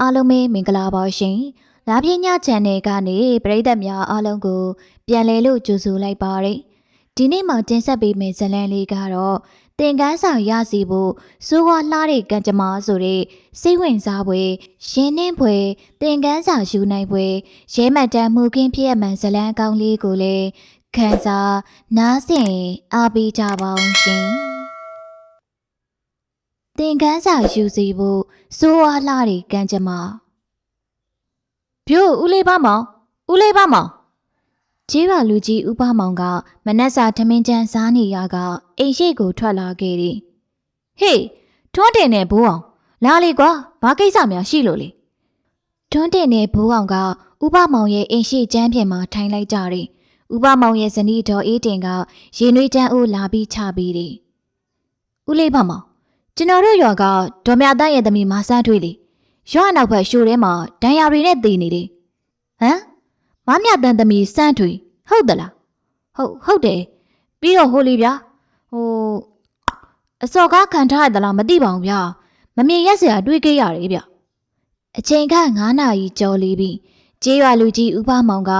အားလုံးပဲမင်္ဂလာပါရှင်။လာပြင်းညချန်နယ်ကနေပရိသတ်များအားလုံးကို ပြန်လည်လို့ကြိုဆိုလိုက်ပါရစေ။ဒီနေ့မှတင်ဆက်ပေးမယ့်ဇာတ်လမ်းလေးကတော့သင်ကန်းစာရစီဖို့စိုးဝါလှတဲ့ကံကြမ္မာဆိုတဲ့စိတ်ဝင်စားဖွယ်ရှင်နှင်းဖွယ်သင်ကန်းစာယူနိုင်ဖွယ်ရဲမှတ်တမ်းမှုကင်းဖြစ်ရမှန်ဇာတ်လမ်းကောင်းလေးကိုလည်းခန်းစားနားဆင်အားပေးကြပါအောင်ရှင်။သ င်ကန်းစာယူစီဖို့စိုးဝါလှတဲ့ကံကြမ္မာပြို့ဦးလေးပါမောင်ဦးလေးပါမောင်ကျေးပါလူကြီးဥပမောင်ကမနက်စာထမင်းချမ်းစားနေရကအိမ်ရှိကိုထွက်လာခဲ့တယ်ဟေးထွန်းတင်နဲ့ဘိုးအောင်လာလေကွာဘာကိစ္စများရှိလို့လေထွန်းတင်နဲ့ဘိုးအောင်ကဥပမောင်ရဲ့အိမ်ရှိကျမ်းပြင်မှာထိုင်လိုက်ကြတယ်ဥပမောင်ရဲ့ဇနီးတော်အေးတင်ကရေနွေးတန်းအိုးလာပြီးချပြီးတယ်ဦးလေးပါမောင် ကျွန်တော်တို့ရွာကဒေါ်မြတန်းရဲ့သမီးမဆန်းထွေးလေရွာနောက်ဘက်ရှိုထဲမှာဒဏ်ရာတွေနဲ့တည်နေတယ်ဟမ်မမြတန်သမီးစန်းထွေဟုတ်သလားဟုတ်ဟုတ်တယ်ပြီးတော့ဟိုလီဗျာဟိုအစော်ကားခံထားရသလားမသိပါဘူးဗျာမမြင်ရက်စရာတွေးခဲ့ရတယ်ဗျအချိန်က9နာရီကျော်လေးပြီကျေးရွာလူကြီးဥပမောင်က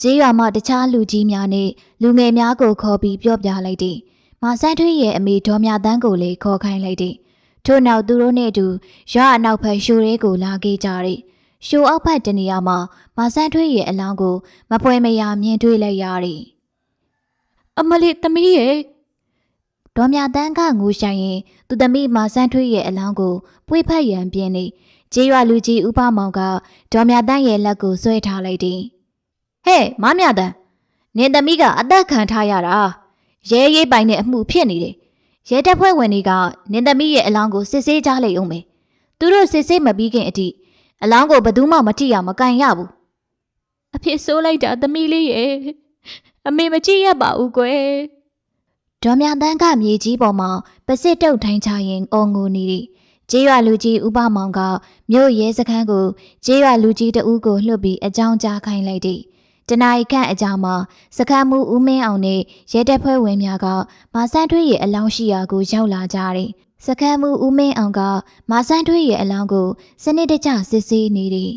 ကျေးရွာမှာတခြားလူကြီးများနဲ့လူငယ်များကိုခေါ်ပြီးပြောပြလိုက်တယ်မဆန်းထွေးရဲ့အမေဒေါ်မြတန်းကိုလည်းခေါ်ခိုင်းလိုက်တယ် ထို့နောက်သူတို့နဲ့အတူရွာအနောက်ဘက်ရှိုးရဲကိုလာခဲ့ကြတယ်ရှိုးအောက်ဘက်တနေရာမှာမဆန်းထွေးရဲ့အလောင်းကိုမပွဲမရမြင်တွေ့လိုက်ရတယ်။အမလေးသမီးရဲ့ဒေါ်မြတန်းကငိုဆိုင်ရင်သူသမီးမဆန်းထွေးရဲ့အလောင်းကိုပွေဖက်ရန်ပြင်းနေကျေးရွာလူကြီးဥပမောင်ကဒေါ်မြတန်းရဲ့လက်ကိုဆွဲထားလိုက်တယ်။ဟဲ့မမြတန်းနင်သမီးကအသက်ခံထားရတာရဲရေးပိုင်တဲ့အမှုဖြစ်နေတယ်။ ရဲတပ်ဖွဲ့ဝင်တွေကနင်သမီးရဲ့အလောင်းကိုစစ်ဆေးကြလိုက်အောင်မယ်။သူတို့စစ်ဆေးမပြီးခင်အထိအလောင်းကိုဘယ်သူမှမထိရမကန်ရဘူး။အဖြစ်ဆိုးလိုက်တာသမီးလေးရဲ့အမေမကြည့်ရပါဘူးကွယ်ဒေါ်မြတန်းကမြေကြီးပေါ်မှာပစစ်တုတ်ထိုင်းချရင်အော်ငိုနေသည်ကျေးရွာလူကြီးဥပမောင်ကမြို့ရဲစခန်းကိုကျေးရွာလူကြီးတဦးကိုလှုပ်ပြီးအကြောင်းကြားခိုင်းလိုက်သည် တနာရီခန့်အကြာမှာစခန်းမှုဦးမင်းအောင်နဲ့ရဲတပ်ဖွဲ့ဝင်များကမဆန်းထွေးရဲ့အလောင်းရှိရာကိုရောက်လာကြသည်စခန်းမှုဦးမင်းအောင်ကမဆန်းထွေးရဲ့အလောင်းကိုစနစ်တကျစစ်ဆေးနေသည်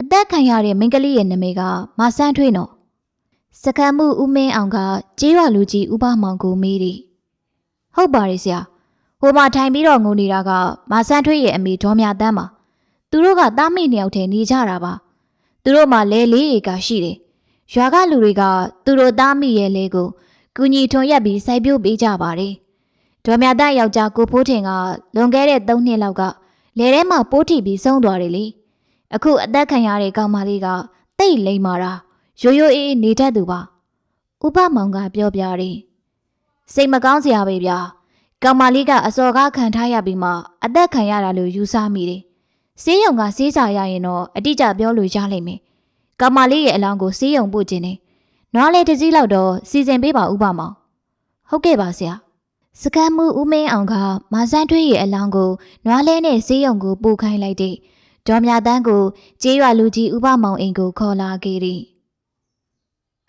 အသက်ခံရတဲ့မိန်းကလေးရဲ့နာမည်ကမဆန်းထွေးနော်စကမ်းမှုဦးမင်းအောင်ကကြေးရွာလူကြီးဥပမောင်ကိုမေးသည်ဟုတ်ပါတယ်ဆရာဟိုမှာထိုင်ပြီးတော့ငိုနေတာကမဆန်းထွေးရဲ့အမေဒေါ်မြတန်းပါသူတို့ကတားမိနှစ်ယောက်ထဲနေကြတာပါ သူတို့မှလဲလေးဧကရှိတယ်ရွာကလူတွေကသူတို့တားမိရဲ့လဲကိုကူညီထွန်ရက်ပြီးစိုက်ပျိုးပေးကြပါတယ်ဒေါ်မြတန်းယောက်ျားကိုဖိုးထင်ကလွန်ခဲ့တဲ့၃နှစ်လောက်ကလဲထဲမှာပိုးထိပြီးဆုံးသွားတယ်လေအခုအသက်ခံရတဲ့ကောင်မလေးကတိတ်လိမ့်မာတာရိုးရိုးအေးအေးနေတတ်သူပါဥပမောင်ကပြောပြတယ်စိတ်မကောင်းစရာပဲဗျာကောင်မလေးကအစော်ကားခံထားရပြီးမှအသက်ခံရတာလို့ယူဆမိတယ် ဆေးရုံကဆေးစာရရင်တော့အတိအကျပြောလို့ရလိမ့်မယ်ကောင်မလေးရဲ့အလောင်းကိုဆေးရုံပို့ခြင်းနဲ့နွားလေးတစ်စီးလောက်တော့စီစဉ်ပေးပါဥပမောင်ဟုတ်ကဲ့ပါဆရာစကမ်းမှုဦးမင်းအောင်ကမဆန်းထွေးရဲ့အလောင်းကိုနွားလဲနဲ့ဆေးရုံကိုပို့ခိုင်းလိုက်တဲ့ဒေါ်မြတန်းကိုကျေးရွာလူကြီးဥပမောင်အိမ်ကိုခေါ်လာခဲ့သည်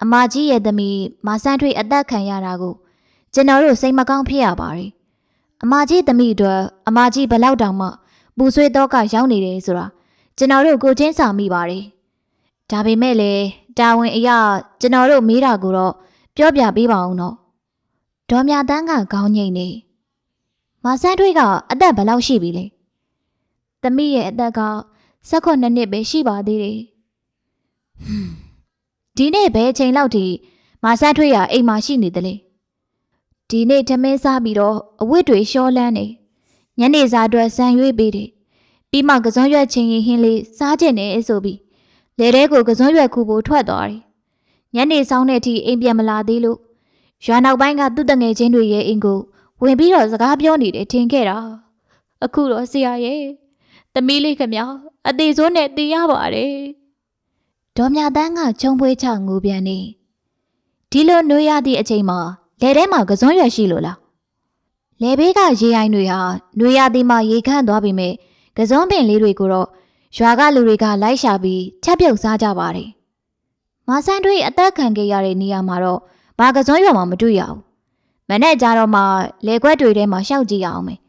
အမကြီးရဲ့သမီးမဆန်းထွေးအသက်ခံရတာကိုကျွန်တော်တို့စိတ်မကောင်းဖြစ်ရပါတယ်အမကြီးသမီးအတွက်အမကြီးဘလောက်တောင်မှ ပူဆွေးတော့ကရောက်နေတယ်ဆိုတာကျွန်တော်တို့ကိုချင်းစာမိပါတယ်ဒါပေမဲ့လည်းတာဝန်အရကျွန်တော်တို့မေးတာကိုတော့ပြောပြပေးပါအောင်တော့ဒေါ်မြတန်းကခေါင်းငိမ့်နေမဆန်းထွေးကအသက်ဘယ်လောက်ရှိပြီလဲသမီးရဲ့အသက်က16နှစ်ပဲရှိပါသေးတယ်ဟွန်းဒီနေ့ဘယ်အချိန်လောက်ထိမဆန်းထွေးရအိမ်မှာရှိနေသလဲဒီနေ့ထမင်းစားပြီးတော့အဝတ်တွေရှောလန်းနေ ညနေစာအတွက်ဆန်ရွေးပေးတယ်ပြီးမှကစုံရွက်ချင်းရင်ဟင်းလေးစားကျင်နေဆိုပြီးလေထဲကိုကစုံရွက်ခုဖို့ထွက်သွားတယ်ညနေဆောင်တဲ့အထိအိမ်ပြန်မလာသေးလို့ရွာနောက်ပိုင်းကသူ့တငယ်ချင်းတွေရဲ့အိမ်ကိုဝင်ပြီးတော့စကားပြောနေတယ်ထင်ခဲ့တာအခုတော့ဆရာရဲ့သမီးလေးခမအသေးစိုးနဲ့တည်ရပါတယ်ဒေါ်မြတန်းကချုံပွေးချငိုပြန်နေဒီလိုနှွေးရသည့်အချိန်မှာလယ်ထဲမှာကစွန်းရွက်ရှိလို့လား လယ်ဘေးကရေအိုင်တွေဟာနှွေးရသည်မှာရေခန့်သွားပြီမဲ့ကစွန်းပင်လေးတွေကိုတော့ရွာကလူတွေကလိုက်ရှာပြီးချက်ပြုတ်စားကြပါတယ်မဆန်းတွေအသက်ခံခဲ့ရတဲ့နေရာမှာတော့ဘာကစွန်းရွက်မှမတွေ့ရဘူးမနဲ့ကြတော့မှလေခွက်တွေထဲမှာရှောက်ကြည့်ရအောင်မယ်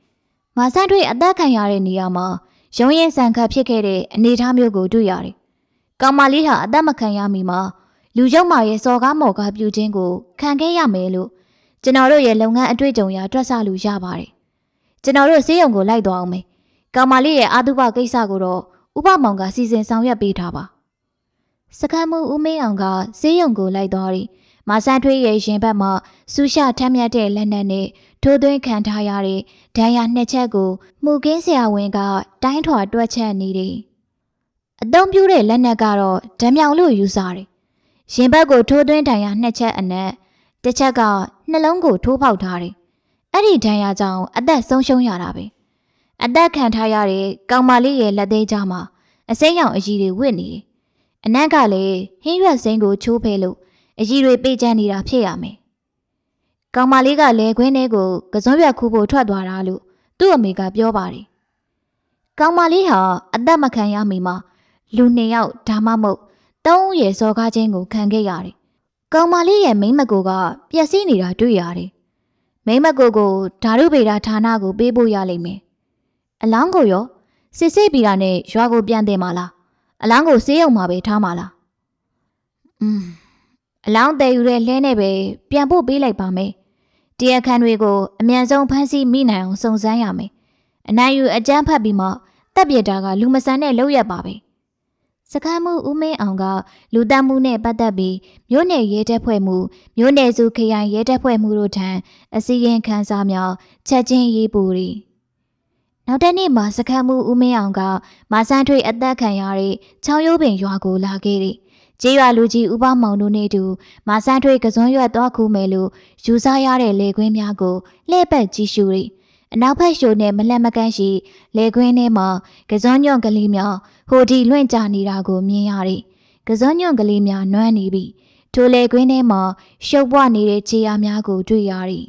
မဆန်းတွေအသက်ခံရတဲ့နေရာမှာရုံးရင်ဆန်ခတ်ဖြစ်ခဲ့တဲ့အနေအထားမျိုးကိုတွေ့ရတယ်။ကောင်မလေးဟာအသက်မခံရမီမှာလူရုံမာရဲ့စော်ကားမော်ကားပြုခြင်းကိုခံခဲ့ရမယ်လို့ ကျွန်တော်တို့ရဲ့လုပ်ငန်းအတွေ့အကြုံအရတွက်ဆလို့ရပါတယ်။ကျွန်တော်တို့ဆေးရုံကိုလိုက်သွားအောင်မယ်။ကောင်မလေးရဲ့အာတုပကိစ္စကိုတော့ဥပမောင်ကစီစဉ်ဆောင်ရွက်ပေးထားပါ။စကမ်းမှုဦးမင်းအောင်ကဆေးရုံကိုလိုက်သွားပြီးမဆန်းထွေးရဲ့ရင်ဘတ်မှာဆူရှထမ်းမြတ်တဲ့လက်နက်နဲ့ထိုးသွင်းခံထားရတဲ့ဒဏ်ရာနှစ်ချက်ကိုမှုကင်းဆရာဝန်ကတိုင်းထွာတွက်ချက်နေတယ်။အသုံးပြုတဲ့လက်နက်ကတော့ဓမြောင်လို့ယူဆတယ်။ရင်ဘတ်ကိုထိုးသွင်းဒဏ်ရာနှစ်ချက်အနက်တစ်ချက်က နှလုံးကိုထိုးပေါက်ထားတယ်။အဲ့ဒီဒဏ်ရာကြောင့်အသက်ဆုံးရှုံးရတာပဲ။အသက်ခံထားရတဲ့ကောင်မလေးရဲ့လက်သေးကြားမှာအစိမ်းရောင်အရည်တွေဝစ်နေတယ်။အနက်ကလည်းဟင်းရွက်စိမ်းကိုချိုးဖဲလို့အရည်တွေပေးချမ်းနေတာဖြစ်ရမယ်။ကောင်မလေးကလဲခွင်းထဲကိုကစွန်းရွက်ခူးဖို့ထွက်သွားတာလို့သူ့အမေကပြောပါတယ်။ကောင်မလေးဟာအသက်မခံရမီမှာလူနှစ်ယောက်ဒါမှမဟုတ်သုံးဦးရဲ့စော်ကားခြင်းကိုခံခဲ့ရတယ်။ ကောင်မလေးရဲ့မိမကိုကပျက်စီးနေတာတွေ့ရတယ်။မိမကိုကိုဓာတုဗေဒဌာနကိုပေးဖို့ရလိမ့်မယ်။အလောင်းကိုရောစစ်စစ်ပြီးတာနဲ့ရွာကိုပြန်တင်မလား။အလောင်းကိုဆေးရုံမှာပဲထားမလား။อืมအလောင်းတည်ယူတဲ့လှဲနဲ့ပဲပြန်ပို့ပေးလိုက်ပါမယ်။တရားခံတွေကိုအမြန်ဆုံးဖမ်းဆီးမိနိုင်အောင်စုံစမ်းရမယ်။အနိုင်ယူအကြမ်းဖက်ပြီးမှတပ်ပြစ်တာကလူမဆန်တဲ့လုပ်ရပါပဲ။ စခန်းမှုဦးမင်းအောင်ကလူတက်မှုနဲ့ပတ်သက်ပြီးမြို့နယ်ရဲတပ်ဖွဲ့မှုမြို့နယ်စုခရိုင်ရဲတပ်ဖွဲ့မှုတို့ထံအစည်းအဝေးခန်းစားများချက်ချင်းရေးပူရီနောက်တစ်နေ့မှာစခန်းမှုဦးမင်းအောင်ကမာဆန်းထွေအသက်ခံရတဲ့ချောင်းရိုးပင်ရွာကိုလာခဲ့တယ်။ကျေးရွာလူကြီးဥပမောင်တို့နဲ့အတူမာဆန်းထွေကစွန်းရွက်သွားခုမယ်လို့ယူဆရတဲ့လေကွင်းများကိုလှည့်ပတ်ကြည့်ရှုရီ အနောက်ဘက်ရှိုနဲ့မလက်မကန့်ရှိလေကွင်းထဲမှာကစွန်းညွန့်ကလေးများဟိုဒီလွင့်ကြနေတာကိုမြင်ရတယ်။ကစွန်းညွန့်ကလေးများနွမ်းနေပြီ။ထိုလေကွင်းထဲမှာရှုပ်ပွားနေတဲ့ခြေရာများကိုတွေ့ရတယ်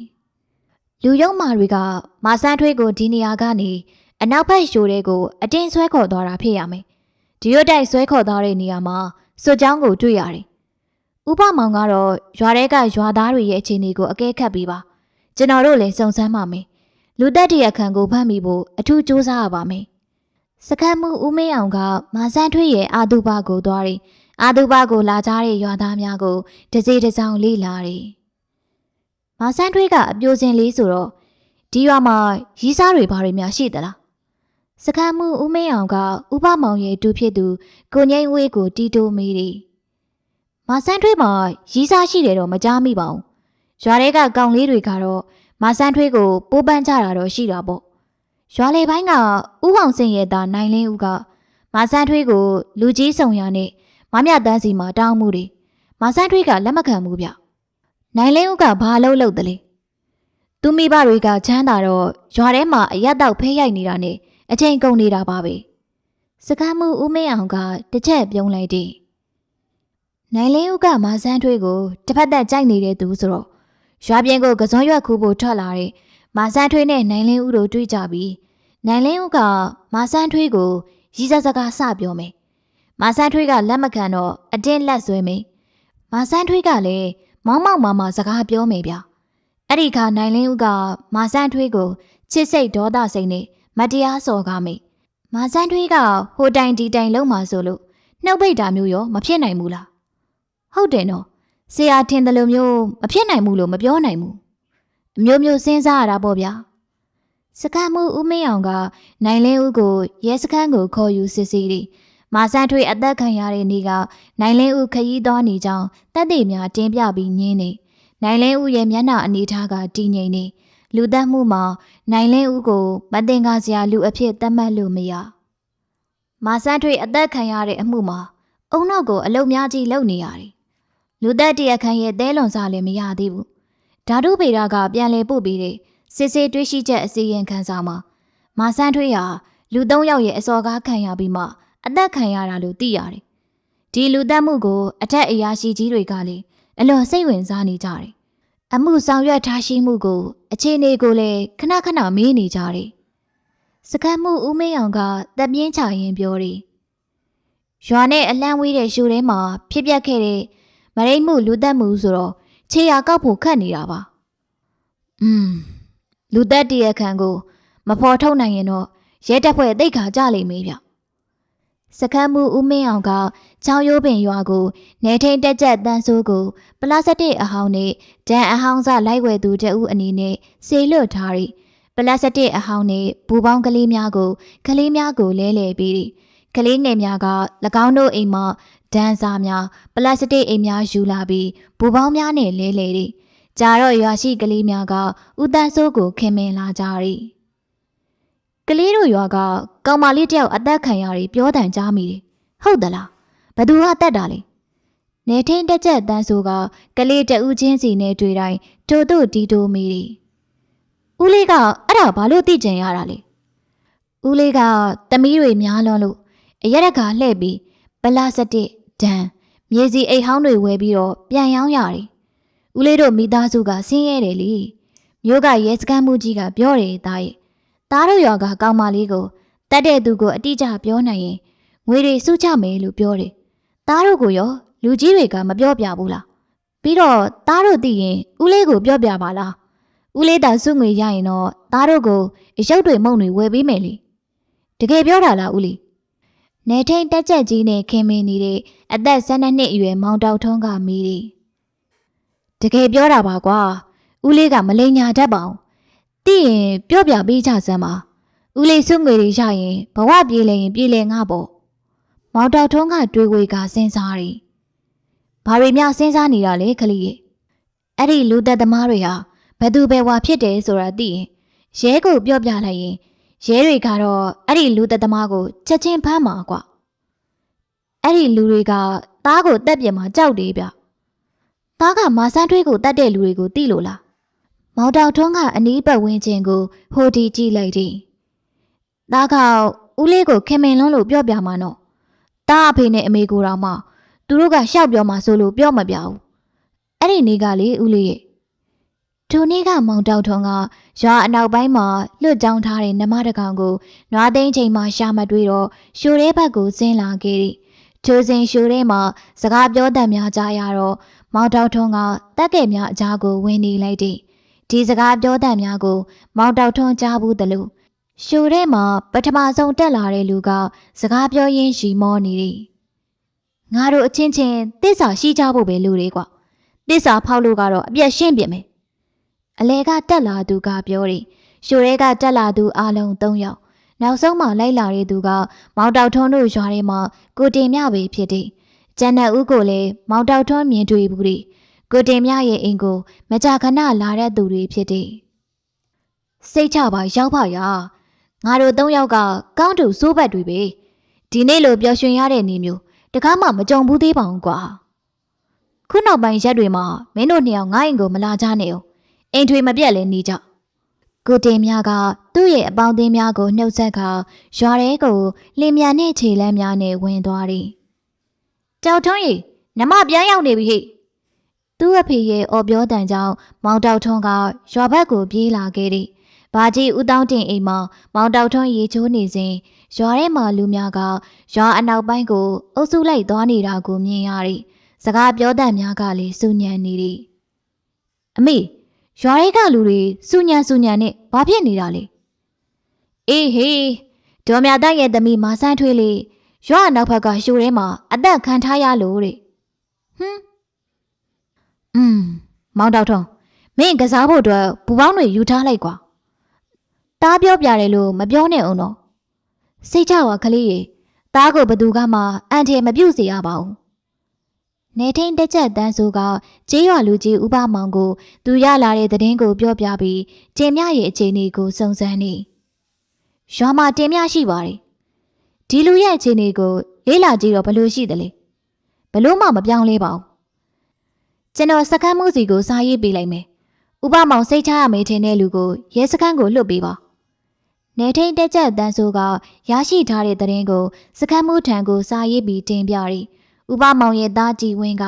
။လူယုံမာတွေကမာဆန်းထွေးကိုဒီနေရာကနေအနောက်ဘက်ရှိုတွေကိုအတင်းဆွဲခေါ်သွားတာဖြစ်ရမယ်။ဒီရွတ်တိုက်ဆွဲခေါ်သွားတဲ့နေရာမှာစွတ်ကြောင်းကိုတွေ့ရတယ်။ဥပမောင်ကတော့ရွာထဲကရွာသားတွေရဲ့အခြေအနေကိုအကဲခတ်ပြီးပါ။ကျွန်တော်တို့လည်းစုံစမ်းပါမယ်။ လူသက်တရခန်ကိုဖမ်းမိဖို့အထူးစူးစမ်းရပါမယ်။စကမ်းမှုဦးမင်းအောင်ကမာဆန်းထွေးရဲ့အာတုဘကိုသွားတယ်။အာတုဘကိုလာကြတဲ့ရွာသားများကိုတစေတစောင်လေးလာတယ်။မာဆန်းထွေးကအပြိုစင်လေးဆိုတော့ဒီရွာမှာရီးစားတွေဘာတွေများရှိသလား။စကမ်းမှုဦးမင်းအောင်ကဥပမောင်ရဲ့တူဖြစ်သူကိုငိမ့်ဝေးကိုတီးတိုးမိတယ်။မာဆန်းထွေးမှာရီးစားရှိတယ်တော့မကြားမိပါဘူး။ရွာထဲကကောင်လေးတွေကတော့ မာဆန်းထွေးကိုပိုးပန်းကြတာတော့ရှိတာပေါ့။ရွာလေပိုင်းကဥအောင်စင်ရဲ့သားနိုင်လင်းဦးကမာဆန်းထွေးကိုလူကြီးဆောင်ရနဲ့မမြတန်းစီမှာတောင်းမှုတယ်။မာဆန်းထွေးကလက်မခံဘူးဗျ။နိုင်လင်းဦးကဘာလုပ်လို့တလဲ။သူမိဘတွေကချမ်းသာတော့ရွာထဲမှာအရက်တော့ဖဲရိုက်နေတာနဲ့အချိန်ကုန်နေတာပါပဲ။စကားမှုဦးမင်းအောင်ကတစ်ချက်ပြုံးလိုက်တယ်။နိုင်လင်းဦးကမာဆန်းထွေးကိုတစ်ဖက်သက်ကြိုက်နေတဲ့သူဆိုတော့ ရွာပြင်ကိုကစွန်ရွက်ခူးဖို့ထွက်လာတဲ့မာဆန်းထွေးနဲ့နိုင်လင်းဦးတို့တွေ့ကြပြီးနိုင်လင်းဦးကမာဆန်းထွေးကိုရီးစားစကားစပြောမယ်။မာဆန်းထွေးကလက်မခံတော့အတင်းလက်ဆွဲမယ်။မာဆန်းထွေးကလည်းမောင်းမောင်းမာမာစကားပြောမယ်ဗျ။အဲ့ဒီခါနိုင်လင်းဦးကမာဆန်းထွေးကိုချစ်စိတ်ဒေါသစိတ်နဲ့မတရားစော်ကားမိမာဆန်းထွေးကဟိုတိုင်ဒီတိုင်လုံးမှာဆိုလို့နှုတ်ပိတ်တာမျိုးရောမဖြစ်နိုင်ဘူးလားဟုတ်တယ်နော် ဆရာထင်တယ်လို့မျိုးမဖြစ်နိုင်ဘူးလို့မပြောနိုင်ဘူးအမျိုးမျိုးစဉ်းစားရတာပေါ့ဗျာစကမ်းမှုဦးမင်းအောင်ကနိုင်လင်းဦးကိုရဲစခန်းကိုခေါ်ယူစစ်ဆေးသည်မာဆန်းထွေးအသက်ခံရတဲ့နေ့ကနိုင်လင်းဦးခရီးသွားနေကြောင်းတပ်တွေများတင်ပြပြီးညင်းနေနိုင်လင်းဦးရဲ့မျက်နှာအနေထားကတည်ငြိမ်နေလူသက်မှုမှာနိုင်လင်းဦးကိုမတင်ကားစရာလူအဖြစ်သတ်မှတ်လို့မရမာဆန်းထွေအသက်ခံရတဲ့အမှုမှာအုံနောက်ကိုအလုံများကြီးလုပ်နေရတယ် လူသက်တရခန့်ရဲ့သဲလွန်စားလည်းမရသေးဘူးဓာတုဗေဒကပြန်လည်ပို့ပြီးတဲ့စစ်စစ်တွေးရှိချက်အစီရင်ခံစာမှာမာဆန်းထွေဟာလူသုံးယောက်ရဲ့အစော်ကားခံရပြီးမှအသက်ခံရတာလို့သိရတယ်ဒီလူသက်မှုကိုအထက်အရာရှိကြီးတွေကလည်းအလွန်စိတ်ဝင်စားနေကြတယ်အမှုဆောင်ရွက်ထားရှိမှုကိုအခြေအနေကိုလည်းခဏခဏမေးနေကြတယ်။စကတ်မှုဦးမင်းအောင်ကတပ်ပြင်းချရင်ပြောတယ်။ရွာနဲ့အလန့်ဝေးတဲ့ရှိုးထဲမှာဖြစ်ပျက်ခဲ့တဲ့ မရိတ်မှုလူသက်မှုဆိုတော့ခြေရာကောက်ဖို့ခက်နေတာပါ။อืมလူသက်တရခန်ကိုမဖော်ထုတ်နိုင်ရင်တော့ရဲတပ်ဖွဲ့တိတ်ခါကြလိမ့်မေးဗျစကမ်းမှုဦးမင်းအောင်ကချောင်းရိုးပင်ရွာကိုနေထိန်တက်ကြက်တန်းဆိုးကိုပလာစတစ်အဟောင်းနဲ့ဒန်အဟောင်းစလိုက်ဝဲသူတဦးအနေနဲ့စေလွတ်ထားရီပလာစတစ်အဟောင်းနဲ့ဘူပေါင်းကလေးများကိုကလေးများကိုလဲလှယ်ပြီးရီကလေးငယ်များက၎င်းတို့အိမ်မှာ ဒန်စာများပလတ်စတစ်အိမ်များယူလာပြီးဘူပေါင်းများနဲ့လဲလှယ်ရီကြာတော့ရွာရှိကလေးများကဦးတန်းစိုးကိုခင်မင်လာကြရီကလေးတို့ရွာကကောင်မလေးတယောက်အသက်ခံရပြီးပြောတန်ကြားမိတယ်ဟုတ်သလားဘသူကတက်တာလဲနေထင်းတက်ချက်တန်းဆိုကကလေးတဦးချင်းစီနဲ့တွေ့တိုင်းတိုးတို့တီတိုမိတယ်ဦးလေးကအဲ့ဒါဘာလို့သိကျင်ရတာလဲဦးလေးကတမီးတွေများလွန်းလို့အရက်ရက်ကလှည့်ပြီးပလာစတစ် ဒန်မြေစီအိတ်ဟောင်းတွေဝယ်ပြီးတော့ပြန်ရောင်းရတယ်ဦးလေးတို့မိသားစုကဆင်းရဲတယ်လीမြို့ကရဲစခန်းမှုကြီးကပြောတယ်တားရဲ့သားတို့ရွာကကောင်းမလေးကိုတတ်တဲ့သူကိုအတိအကျပြောနိုင်ရင်ငွေတွေစုချမယ်လို့ပြောတယ်။သားတို့ကိုရောလူကြီးတွေကမပြောပြဘူးလား။ပြီးတော့သားတို့သိရင်ဦးလေးကိုပြောပြပါလား။ဦးလေးသာစုငွေရရင်တော့သားတို့ကိုအရုပ်တွေမုံတွေဝယ်ပေးမယ်လေ။တကယ်ပြောတာလားဦးလေး။ နေထိန်တက်ချက်ကြီးနဲ့ခင်မင်းနေတဲ့အသက်12နှစ်အရွယ်မောင်တောက်ထုံးကမိတယ်။တကယ်ပြောတာပါကွာ။ဦးလေးကမလိန်ညာတတ်ပါအောင်။သိရင်ပြောပြပေးကြစမ်းပါ။ဦးလေးစုငွေတွေရရင်ဘဝပြေးလဲရင်ပြေးလဲငါပေါ့။မောင်တောက်ထုံးကတွေးဝေကစဉ်းစားရီ။ဘာတွေများစဉ်းစားနေတာလဲခလေးရဲ့။အဲ့ဒီလူသက်သမားတွေဟာဘသူပဲဝါဖြစ်တယ်ဆိုတာသိရင်ရဲကိုပြောပြလိုက်ရင် ရဲတွေကတော့အဲ့ဒီလူသက်သမားကိုချက်ချင်းဖမ်းမှာကွ။အဲ့ဒီလူတွေကသားကိုတက်ပြစ်မှာကြောက်တယ်ဗျ။သားကမာဆန်းထွေးကိုတတ်တဲ့လူတွေကိုသိလို့လား။မောင်တောက်ထုံးကအနီးပတ်ဝန်းကျင်ကိုဟိုတီကြည့်လိုက်တယ်။သားကဦးလေးကိုခင်မင်လွန်းလို့ပြောပြမှာနော်။သားအဖေနဲ့အမေကိုတော့မှသူတို့ကရှောက်ပြောမှဆိုလို့ပြောမပြဘူး။အဲ့ဒီနေ့ကလေဦးလေးရဲ့ ထိုနေ့ကမောင်တောက်ထုံးကရွာအနောက်ပိုင်းမှာလွတ်ကြောင်းထားတဲ့နမတကောင်ကိုနွားသိန်းချိန်မှာရှာမတွေ့တော့ရှိုးရဲဘက်ကိုဆင်းလာခဲ့တယ်။ချိုးစင်ရှိုးရဲမှာစကားပြောတတ်များကြားရတော့မောင်တောက်ထုံးကတက်ခဲ့များအကြားကိုဝင်နေလိုက်တယ်။ဒီစကားပြောတတ်များကိုမောင်တောက်ထုံးကြားဘူးတလို့ရှိုးရဲမှာပထမဆုံးတက်လာတဲ့လူကစကားပြောရင်းရှီမောနေတယ်။ငါတို့အချင်းချင်းတစ္ဆာရှိကြဖို့ပဲလူတွေကွာ။တစ္ဆာဖောက်လို့ကတော့အပြက်ရှင်းပြမယ်။ အလဲကတက်လာသူကပြောတယ်။ရှိုရဲကတက်လာသူအလုံး၃ယောက်။နောက်ဆုံးမှလိုက်လာတဲ့သူကမောင်တောက်ထွန်းတို့ရွာထဲမှာကိုတင်မြပဲဖြစ်တယ်။ကျန်တဲ့ဦးကိုလည်းမောင်တောက်ထွန်းမြင်တွေ့ဘူးတယ်။ကိုတင်မြရဲ့အိမ်ကိုမကြခဏလာတဲ့သူတွေဖြစ်တယ်။စိတ်ချပါရောက်ပါရ။ငါတို့၃ယောက်ကကောင်းတူစိုးဘက်တွေပဲ။ဒီနေ့လိုပျော်ရွှင်ရတဲ့နေမျိုးတကားမှမကြုံဘူးသေးပါဘူးကွာ။ခုနောက်ပိုင်းရက်တွေမှာမင်းတို့နှစ်ယောက်ငါ့အိမ်ကိုမလာကြနဲ့ဦး အိမ်ထွေမပြက်လဲနေကြကိုတင်များကသူ့ရဲ့အပေါင်းအသင်းများကိုနှုတ်ဆက်ခါရွာထဲကိုလင်မြန်နဲ့ခြေလမ်းများနဲ့ဝင်သွားတယ်ကြောက်ထွန်းရီနမပြန်ရောက်နေပြီဟိသူ့အဖေရဲ့အော်ပြောတန်ကြောင့်မောင်တောက်ထွန်းကရွာဘက်ကိုပြေးလာခဲ့တယ်ဘာကြီးဦးတောင်းတင်အိမ်မှာမောင်တောက်ထွန်းရေချိုးနေစဉ်ရွာထဲမှာလူများကရွာအနောက်ပိုင်းကိုအုပ်စုလိုက်သွားနေတာကိုမြင်ရတယ်စကားပြောတတ်များကလည်းစူညံနေတယ်အမေ ရွာတွေကလူတွေစူညံစူညံနဲ့ဘာဖြစ်နေတာလဲအေးဟေးဒေါ်မြတရဲ့သမီးမာဆန်းထွေးလေးရွာနောက်ဘက်ကရှိုးထဲမှာအသက်ခံထားရလို့တဲ့ဟွန်းอืมမောင်တောက်ထုံးမင်းကစားဖို့အတွက်ဘူပေါင်းတွေယူထားလိုက်ကွာတားပြောပြတယ်လို့မပြောနဲ့အောင်တော့စိတ်ချပါကလေးရေတားကိုဘသူကမှအန်ထေမပြုတ်စေရပါဘူး နေထိန်တက်ချက်တန်းဆိုကကျေးရွာလူကြီးဥပမောင်ကို သူရလာတဲ့သတင်းကိုပြောပြပြီးကျင်မြရဲ့အခြေအနေကိုစုံစမ်းနေရွာမှာတင်မြရှိပါတယ်ဒီလူရဲ့အခြေအနေကို လေးလာကြည့်တော့ဘလို့ရှိသလဲဘလို့မှမပြောင်းလဲပါဘူးကျွန်တော်စကမ်းမှုစီကိုစာရေးပေးလိုက်မယ်ဥပမောင်စိတ်ချရမယ်ထင်တဲ့လူကိုရဲစခန်းကိုလွတ်ပေးပါနေထိန်တက်ချက်တန်းဆိုကရရှိထားတဲ့သတင်းကိုစကမ်းမှုထံကိုစာရေးပြီးတင်ပြရီ ဥပမောင်ရဲ့သားကြည်ဝင်းက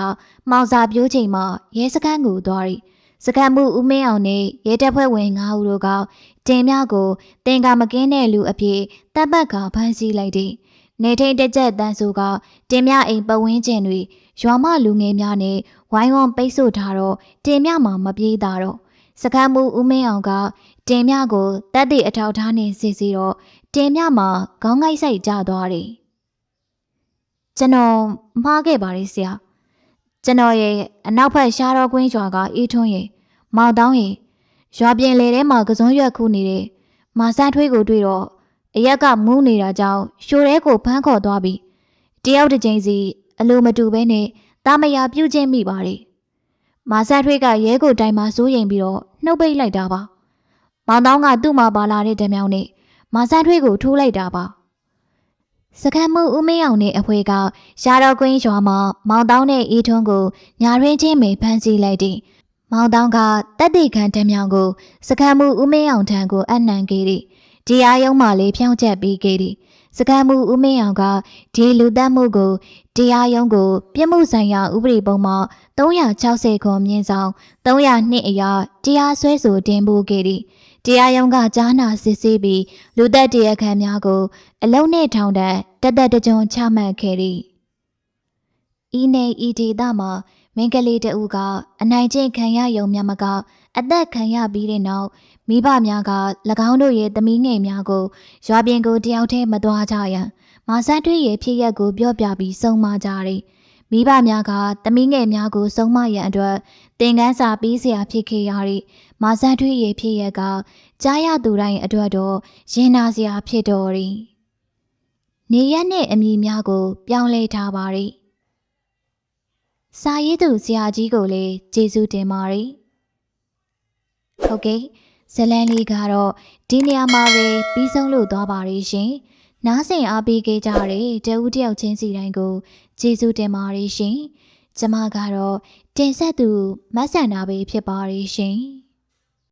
မောင်စာပြိုးချိန်မှာရဲစခန်းကိုသွားရီစခန်းမှုဦးမင်းအောင်နဲ့ရဲတပ်ဖွဲ့ဝင်၅ဦးတို့ကတင်မြကိုတင်ကာမကင်းတဲ့လူအဖြစ်တပ်ပတ်ကဖမ်းဆီးလိုက်တယ်။နေထိန်တက်ချက်တန်းစုကတင်မြအိမ်ပဝင်းကျင်တွေရွာမလူငယ်များနဲ့ဝိုင်းဝန်းပိတ်ဆို့ထားတော့တင်မြမှာမပြေးတာတော့စကမ်းမှုဦးမင်းအောင်ကတင်မြကိုတက်သည့်အထောက်ထားနဲ့စစ်စီတော့တင်မြမှာခေါင်းငိုက်ဆိုင်ကျသွားတယ် ကျွန်တော်မှားခဲ့ပါတယ်ဆရာကျွန်တော်ရဲ့အနောက်ဘက်ရှားတော်ကွင်းရွာကအေးထွန်းရဲ့မောင်တောင်းရဲ့ရွာပြင်လေထဲမှာကစုံရွက်ခုနေတဲ့မာဆန်းထွေးကိုတွေ့တော့အရက်ကမူးနေတာကြောင့်ရှိုတဲကိုဖမ်းခေါ်သွားပြီးတယောက်တစ်ချိန်စီအလိုမတူဘဲနဲ့တာမယာပြုတ်ချင်းမိပါတယ်မာဆန်းထွေးကရဲကိုတိုင်မှာစိုးရင်ပြီးတော့နှုတ်ပိတ်လိုက်တာပါမောင်တောင်းကသူ့မှာပါလာတဲ့ဓမြောင်းနဲ့မာဆန်းထွေးကိုထိုးလိုက်တာပါ စကမ်းမှုဦးမင်းအောင်နဲ့အဖွေကရှားတော်ကွင်းရွာမှာမောင်တောင်းနဲ့အေးထွန်းကိုညာရင်းချင်းမိဖမ်းဆီးလိုက်တယ်မောင်တောင်းကတက်တေခံဓမြောင်းကိုစကမ်းမှုဦးမင်းအောင်ထံကိုအနှံခဲ့တယ်ဒီအားယုံမှလေးဖြောင်းချက်ပြီးခဲ့တယ် စကမ်းမှုဦးမင်းအောင်ကဒီလူသက်မှုကိုတရားရုံးကို ပြစ်မှုဆိုင်ရာဥပဒေပုံမှာ360ခုမြင်းဆောင်300နှစ်အရာတရားစွဲဆိုတင်ပို့ခဲ့သည်တရားရုံးကကြားနာစစ်ဆေးပြီးလူသက်တရားခံများကို အလုံးနဲ့ထောင်ဒဏ်တက်တက်တကြွချမှတ်ခဲ့သည်ဤနေဤဒေသမှာမင်းကလေးတဦးကအနိုင်ကျင့်ခံရယုံမြမကအသက်ခံရပြီးတဲ့နောက် မိဘများက၎င်းတို့ရဲ့သမီးငယ်များကိုရွာပြင်ကိုတယောက်တည်းမသွားကြရန်မာဆတ်တွေရဲ့ဖြစ်ရက်ကိုပြောပြပြီးဆုံးမကြတယ်။မိဘများကသမီးငယ်များကိုဆုံးမရန်အတွက်သင်ခန်းစာပေးစရာဖြစ်ခဲ့ရသည့်မာဆတ်တွေရဲ့ဖြစ်ရက်ကကြားရသူတိုင်းအတွက်တော့ရင်နာစရာဖြစ်တော်သည်။နေရက်နဲ့အမိများကို ပြောင်းလဲထားပါသည်။စာရေးသူဆရာကြီးကိုလည်းကျေးဇူးတင်ပါတယ်။ဟုတ်ကဲ့။ ဇလန်လေးကတော့ဒီနေရာမှာပဲပြီးဆုံးလို့သွားပါရရှင်။နားဆင်အားပေးခဲ့ကြတဲ့တဦးတယောက်ချင်းစီတိုင်းကိုကျေးဇူးတင်ပါတယ်ရှင်။ကျမကတော့တင်ဆက်သူမဆန္ဒပဲဖြစ်ပါရရှင်။